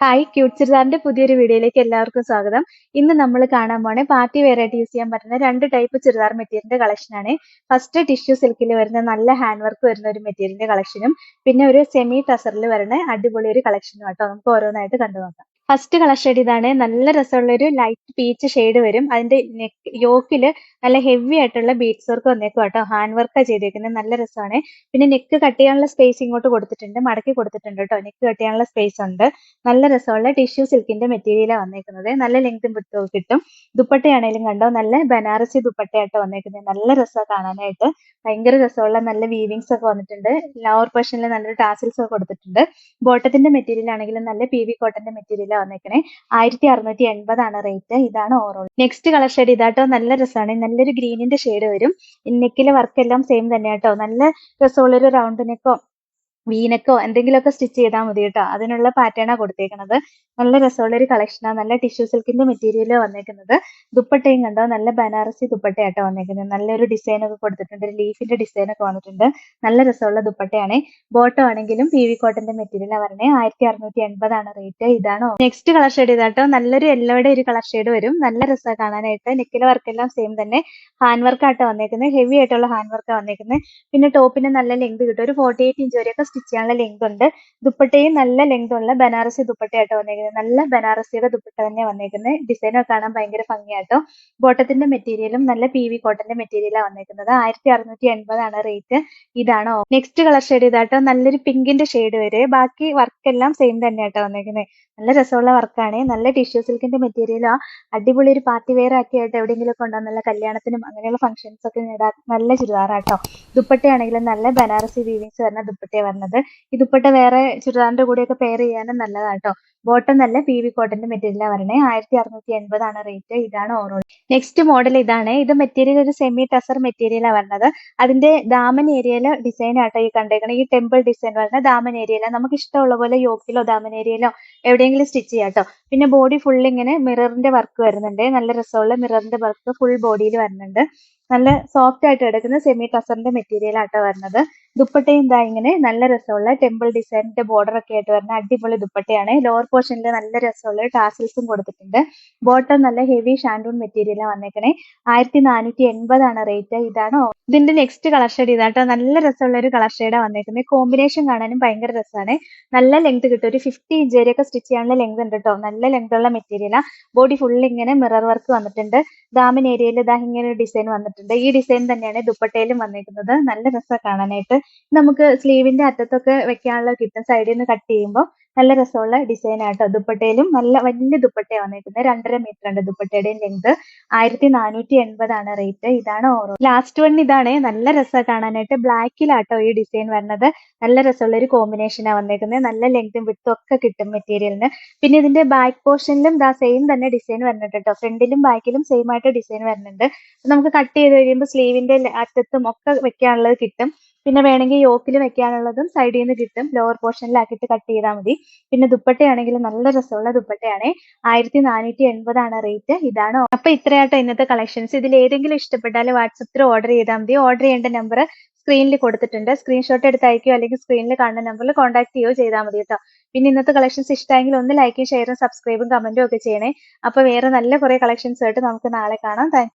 Hi cute ചുരിദാറിന്റെ പുതിയൊരു വീഡിയോയിലേക്ക് എല്ലാവർക്കും സ്വാഗതം. ഇന്ന് നമ്മൾ കാണാൻ പോണേ പാർട്ടി വെറൈറ്റീസ് യൂസ് ചെയ്യാൻ പറ്റുന്ന രണ്ട് ടൈപ്പ് ചുരിദാർ മെറ്റീരിയലിന്റെ കളക്ഷൻ ആണ്. ഫസ്റ്റ് ടിഷ്യൂ സിൽക്കിൽ വരുന്ന നല്ല ഹാൻഡ് വർക്ക് വരുന്ന ഒരു മെറ്റീരിയലിന്റെ കളക്ഷനും പിന്നെ ഒരു സെമി ടസറിൽ വരുന്ന അടിപൊളി ഒരു കളക്ഷനും കേട്ടോ നമുക്ക് ഓരോന്നായിട്ട് കണ്ടു നോക്കാം ഫസ്റ്റ് കളർ ഷെയ്ഡ് ഇതാണ്. നല്ല രസമുള്ള ഒരു ലൈറ്റ് പീച്ച് ഷെയ്ഡ് വരും. അതിന്റെ നെക്ക് യോക്കിൽ നല്ല ഹെവി ആയിട്ടുള്ള ബീഡ്സ് വർക്ക് വന്നേക്കും കേട്ടോ ഹാൻഡ് വർക്കാണ് ചെയ്തേക്കുന്നത് നല്ല രസമാണ്. പിന്നെ നെക്ക് കട്ട് ചെയ്യാനുള്ള സ്പേസ് ഇങ്ങോട്ട് കൊടുത്തിട്ടുണ്ട്. മടക്കി കൊടുത്തിട്ടുണ്ട് കേട്ടോ നെക്ക് കട്ട് ചെയ്യാനുള്ള സ്പേസ് ഉണ്ട്. നല്ല രസമുള്ള ടിഷ്യൂ സിൽക്കിന്റെ മെറ്റീരിയലാണ് വന്നേക്കുന്നത്. നല്ല ലെങ്തും വിട്ടും കിട്ടും. ദുപ്പട്ടയാണേലും കണ്ടോ? നല്ല ബനാറസി ദുപ്പട്ടയായിട്ട് വന്നേക്കുന്നത്. നല്ല രസമാണ് കാണാനായിട്ട്. ഭയങ്കര രസമുള്ള നല്ല വീവിങ്സ് ഒക്കെ വന്നിട്ടുണ്ട്. ലോവർ പോർഷനിൽ നല്ലൊരു ടാസിൽസ് ഒക്കെ കൊടുത്തിട്ടുണ്ട്. ബോട്ടത്തിന്റെ മെറ്റീരിയൽ ആണെങ്കിലും നല്ല പി വി കോട്ടന്റെ മെറ്റീരിയലാണ് വന്നേക്കണേ. ആയിരത്തി അറുന്നൂറ്റി എൺപതാണ് റേറ്റ് ഇതാണ് ഓവറോൾ നെക്സ്റ്റ് കളർ ഷെയ്ഡ് ഇതാട്ടോ. നല്ല രസമാണ്. നല്ലൊരു ഗ്രീനിന്റെ ഷെയ്ഡ് വരും. നെക്കിലെ വർക്ക് എല്ലാം സെയിം തന്നെ കേട്ടോ നല്ല രസമുള്ളൊരു റൗണ്ട് നെക്കോ വീനക്കോ എന്തെങ്കിലുമൊക്കെ സ്റ്റിച്ച് ചെയ്താൽ മതി കേട്ടോ. അതിനുള്ള പാറ്റേണാ കൊടുത്തേക്കുന്നത് നല്ല രസമുള്ള ഒരു കളക്ഷനാ നല്ല ടിഷ്യൂ സിൽക്കിന്റെ മെറ്റീരിയൽ വന്നേക്കുന്നത്. ദുപ്പട്ടയും കണ്ടോ? നല്ല ബനാറസി ദുപ്പട്ടയാട്ടോ വന്നേക്കുന്നത്. നല്ലൊരു ഡിസൈൻ ഒക്കെ കൊടുത്തിട്ടുണ്ട്. ഒരു ലീഫിന്റെ ഡിസൈൻ ഒക്കെ വന്നിട്ടുണ്ട്. നല്ല രസമുള്ള ദുപ്പട്ടയാണ്. ബോട്ടോ ആണെങ്കിലും പി വി കോട്ടന്റെ മെറ്റീരിയൽ വരണേ. ആയിരത്തി അറുന്നൂറ്റി എൺപതാണ് റേറ്റ് ഇതാണോ നെക്സ്റ്റ് കളർ ഷെയ്ഡ് ഇതാട്ടോ. നല്ലൊരു യെല്ലോയുടെ ഒരു കളർ ഷെയ്ഡ് വരും. നല്ല രസമാണ് കാണാനായിട്ട്. നെക്കിലെ വർക്ക് എല്ലാം സെയിം തന്നെ. ഹാൻഡ് വർക്ക് ആട്ടോ വന്നേക്കുന്നത്. ഹെവി ആയിട്ടുള്ള ഹാൻഡ് വർക്ക് വന്നേക്കുന്നത്. പിന്നെ ടോപ്പിന് നല്ല ലെങ്ത് കിട്ടും. ഒരു ഫോർട്ടി എയ്റ്റ് ഇഞ്ച് വരെയൊക്കെ സ്റ്റിച്ച് ചെയ്യാനുള്ള ലെങ്ത് ഉണ്ട്. ദുപ്പട്ടയും നല്ല ലെങ്ത് ഉള്ള ബനാറസി ദുപ്പട്ടയായിട്ട് വന്നേക്കുന്നത് നല്ല ബനാറസിയുടെ ദുപ്പട്ട തന്നെ വന്നേക്കുന്നത് ഡിസൈൻ ഒക്കെ കാണാൻ ഭയങ്കര ഭംഗിയാട്ടോ. ബോട്ടത്തിന്റെ മെറ്റീരിയലും നല്ല പി വി കോട്ടന്റെ മെറ്റീരിയലാണ് വന്നേക്കുന്നത് ആയിരത്തി അറുന്നൂറ്റി എൺപതാണ് റേറ്റ് ഇതാണോ നെക്സ്റ്റ് കളർ ഷെയ്ഡ് ഇതാട്ടോ. നല്ലൊരു പിങ്കിന്റെ ഷെയ്ഡ് വരെ. ബാക്കി വർക്ക് എല്ലാം സെയിം തന്നെയാട്ടോ വന്നേക്കുന്നത് നല്ല രസമുള്ള വർക്കാണ് നല്ല ടിഷ്യൂ സിൽക്കിന്റെ മെറ്റീരിയലാ അടിപൊളി ഒരു പാർട്ടി വെയർ ആക്കി ആയിട്ട് എവിടെയെങ്കിലും ഉണ്ടാകും നല്ല കല്യാണത്തിനും അങ്ങനെയുള്ള ഫംഗ്ഷൻസ് ഒക്കെ നേടാൻ നല്ല ചുരിദാറാട്ടോ. ദുപ്പട്ടയാണെങ്കിലും നല്ല ബനാറസി വീവിങ്സ് വരുന്ന ദുപ്പട്ടയാണ് ഈ ദുപ്പട്ട വേറെ ചുരിദാറിന്റെ കൂടെയൊക്കെ പെയർ ചെയ്യാനും നല്ലതാട്ടോ. ബോട്ടം നല്ല പി വി കോട്ടന്റെ മെറ്റീരിയലാണ് വരണേ. ആയിരത്തി അറുന്നൂറ്റി എൺപതാണ് റേറ്റ് ഇതാണ് ഓവറോൾ നെക്സ്റ്റ് മോഡൽ ഇതാണ്. ഇത് മെറ്റീരിയൽ ഒരു സെമി ടസർ മെറ്റീരിയലാണ് വരുന്നത് അതിന്റെ ദാമൻ ഏരിയയിൽ ഡിസൈൻ ആട്ടോ ഈ കണ്ടേക്കണം. ഈ ടെമ്പിൾ ഡിസൈൻ വരുന്ന ദാമൻ ഏരിയയിൽ നമുക്ക് ഇഷ്ടമുള്ള പോലെ യോക്കിലോ ദാമൻ ഏരിയയിലോ എവിടെയെങ്കിലും സ്റ്റിച്ച് ചെയ്യാം കേട്ടോ പിന്നെ ബോഡി ഫുൾ ഇങ്ങനെ മിററിന്റെ വർക്ക് വരുന്നുണ്ട്. നല്ല രസമുള്ള മിററിന്റെ വർക്ക് ഫുൾ ബോഡിയിൽ വരുന്നുണ്ട്. നല്ല സോഫ്റ്റ് ആയിട്ട് എടുക്കുന്ന സെമി ടസറിന്റെ മെറ്റീരിയൽ ആട്ടോ വരുന്നത് ദുപ്പട്ടയും ഇതാ ഇങ്ങനെ നല്ല രസമുള്ള ടെമ്പിൾ ഡിസൈനിന്റെ ബോർഡർ ഒക്കെ ആയിട്ട് വരുന്ന അടിപൊളി ദുപ്പട്ടയാണ്. ലോവർ പോർഷനിൽ നല്ല രസമുള്ള ടാസിൽസും കൊടുത്തിട്ടുണ്ട്. ബോട്ടം നല്ല ഹെവി ഷാൻഡൂൺ മെറ്റീരിയലാണ് വന്നേക്കണേ. ആയിരത്തി നാനൂറ്റി എൺപതാണ് റേറ്റ് ഇതാണോ ഇതിന്റെ നെക്സ്റ്റ് കളർ ഷെയ്ഡ് ഇതാട്ടോ. നല്ല രസമുള്ള ഒരു കളർ ഷെയ്ഡാണ് വന്നേക്കുന്നത് കോമ്പിനേഷൻ കാണാനും ഭയങ്കര രസമാണ്. നല്ല ലെങ്ത് കിട്ടും. ഒരു ഫിഫ്റ്റി ഇഞ്ച് വരെയൊക്കെ സ്റ്റിച്ച് ചെയ്യാനുള്ള ലെങ്ത് ഉണ്ട് കേട്ടോ നല്ല ലെങ്ത് ഉള്ള മെറ്റീരിയലാണ് ബോഡി ഫുൾ ഇങ്ങനെ മിറർ വർക്ക് വന്നിട്ടുണ്ട്. ദാമിൻ ഏരിയയിൽ ഇതാ ഇങ്ങനെ ഒരു ഡിസൈൻ വന്നിട്ടുണ്ട്. ഈ ഡിസൈൻ തന്നെയാണ് ദുപ്പട്ടയിലും വന്നേക്കുന്നത്. നല്ല രസമാണ് കാണാനായിട്ട്. നമുക്ക് സ്ലീവിന്റെ അറ്റത്തൊക്കെ വെക്കാനുള്ള കിട്ടും സൈഡിൽ നിന്ന് കട്ട് ചെയ്യുമ്പോൾ നല്ല രസമുള്ള ഡിസൈൻ ആട്ടോ. ദുപ്പട്ടയിലും നല്ല വലിയ ദുപ്പട്ടയാണ് വന്നിരിക്കുന്നത്. രണ്ടര മീറ്റർ ഉണ്ട് ദുപ്പട്ടയുടെയും ലെങ്ത് ആയിരത്തി നാനൂറ്റി എൺപതാണ് റേറ്റ് ഇതാണ് ഓറോ. ലാസ്റ്റ് വൺ ഇതാണ്. നല്ല രസമാണ് കാണാനായിട്ട്. ബ്ലാക്കിലാട്ടോ ഈ ഡിസൈൻ വരുന്നത് നല്ല രസമുള്ള ഒരു കോമ്പിനേഷനാണ് വന്നിരിക്കുന്നത്. നല്ല ലെങ്തും വിട്ടും ഒക്കെ കിട്ടും മെറ്റീരിയലിന് പിന്നെ ഇതിന്റെ ബാക്ക് പോർഷനിലും ദാ സെയിം തന്നെ ഡിസൈൻ വരുന്നുണ്ട് കേട്ടോ. ഫ്രണ്ടിലും ബാക്കിലും സെയിം ആയിട്ട് ഡിസൈൻ വരുന്നുണ്ട് നമുക്ക് കട്ട് ചെയ്ത് കഴിയുമ്പോൾ സ്ലീവിന്റെ അറ്റത്തും ഒക്കെ വെക്കാനുള്ളത് കിട്ടും. പിന്നെ വേണമെങ്കിൽ യോക്കിൽ വെക്കാനുള്ളതും സൈഡിൽ നിന്ന് കിട്ടും. ലോവർ പോർഷനിലാക്കിയിട്ട് കട്ട് ചെയ്താൽ മതി. പിന്നെ ദുപ്പട്ടയാണെങ്കിൽ നല്ല രസമുള്ള ദുപ്പട്ടയാണ്. ആയിരത്തി നാനൂറ്റി എൺപതാണ് റേറ്റ് ഇതാണ് അപ്പൊ ഇത്രയാട്ടോ ഇന്നത്തെ കളക്ഷൻസ് ഇതിൽ ഏതെങ്കിലും ഇഷ്ടപ്പെട്ടാൽ വാട്സപ്പിൽ ഓർഡർ ചെയ്താൽ മതി. ഓർഡർ ചെയ്യേണ്ട നമ്പർ സ്ക്രീനിൽ കൊടുത്തിട്ടുണ്ട്. സ്ക്രീൻഷോട്ട് എടുത്ത് അയക്കുകയോ അല്ലെങ്കിൽ സ്ക്രീനിൽ കാണുന്ന നമ്പറിൽ കോൺടാക്ട് ചെയ്യുകയോ ചെയ്താൽ മതി കേട്ടോ പിന്നെ ഇന്നത്തെ കളക്ഷൻസ് ഇഷ്ടമെങ്കിൽ ഒന്ന് ലൈക്കും ഷെയറും സബ്സ്ക്രൈബും കമന്റും ഒക്കെ ചെയ്യണേ. അപ്പൊ വേറെ നല്ല കുറെ കളക്ഷൻസ് ആയിട്ട് നമുക്ക് നാളെ കാണാം. താങ്ക്